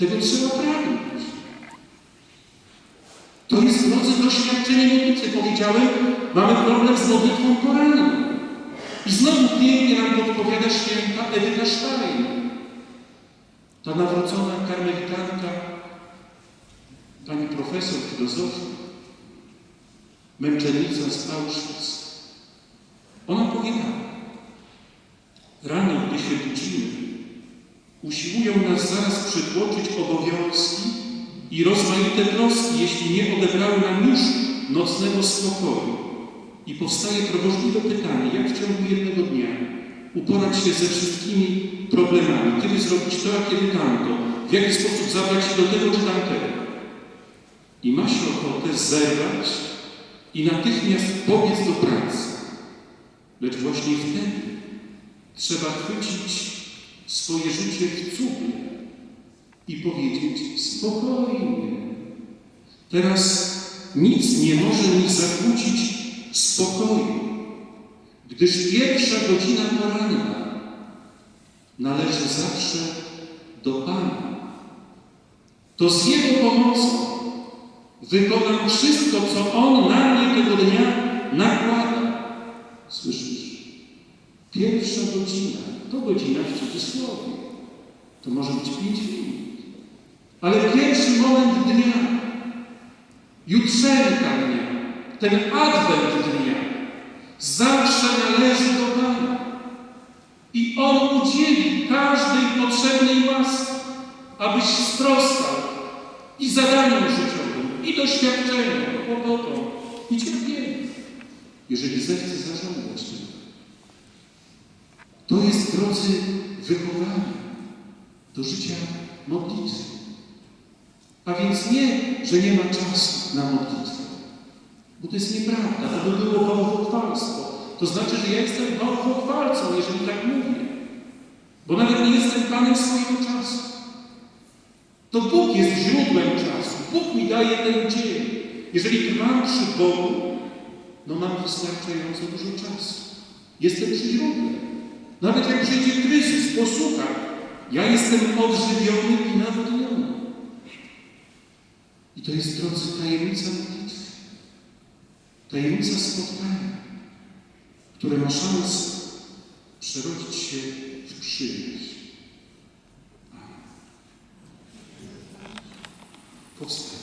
Tego trzeba pragnąć. To jest, drodzy, doświadczenie modlitwy. Powiedziałem, mamy problem z modlitwą poranną. I znowu pięknie nam podpowiada święta Edyta Stein. Ta nawrócona karmelitanka, pani profesor filozofii, męczennica z Auschwitz. Ona powiedziała, rano, gdy się budzimy, usiłują nas zaraz przytłoczyć obowiązki i rozmaite troski, jeśli nie odebrały nam już nocnego spokoju. I powstaje trwożliwe pytanie, jak w ciągu jednego dnia uporać się ze wszystkimi problemami, kiedy zrobić to, a kiedy tamto, w jaki sposób zabrać się do tego czy tamtego. I ma się ochotę zerwać i natychmiast pobiec do pracy. Lecz właśnie wtedy trzeba chwycić swoje życie w cugle i powiedzieć spokojnie. Teraz nic nie może mi zakłócić spokoju, gdyż pierwsza godzina poranna należy zawsze do Pana. To z Jego pomocą wykonam wszystko, co On na mnie tego dnia nakłada. Słyszysz? Pierwsza godzina to godzina w cudzysłowie. To może być pięć minut. Ale pierwszy moment dnia, jutrzenka dnia, ten adwent dnia zawsze należy do Pana. I On udzieli każdej potrzebnej łaski, abyś sprostał i zadaniom życiowym, i doświadczeniom, kłopotom, i cierpieniu, jeżeli zechce zarządzać tym. To jest, drodzy, wychowanie do życia modlitwy. A więc nie, że nie ma czasu na modlitwę. Bo to jest nieprawda, to by było bałwochwalstwo. To znaczy, że ja jestem bałwochwalcą, jeżeli tak mówię. Bo nawet nie jestem Panem swojego czasu. To Bóg jest źródłem czasu. Bóg mi daje ten dzień. Jeżeli trwam przy Bogu, no mam wystarczająco dużo czasu. Jestem przy źródle. Nawet jak przyjdzie kryzys, posłucha, ja jestem odżywiony i nawodniony. I to jest, drodzy, tajemnica modlitwy. Tajemnica spotkania, które ma szansę przerodzić się w przyjaźń. Powstań.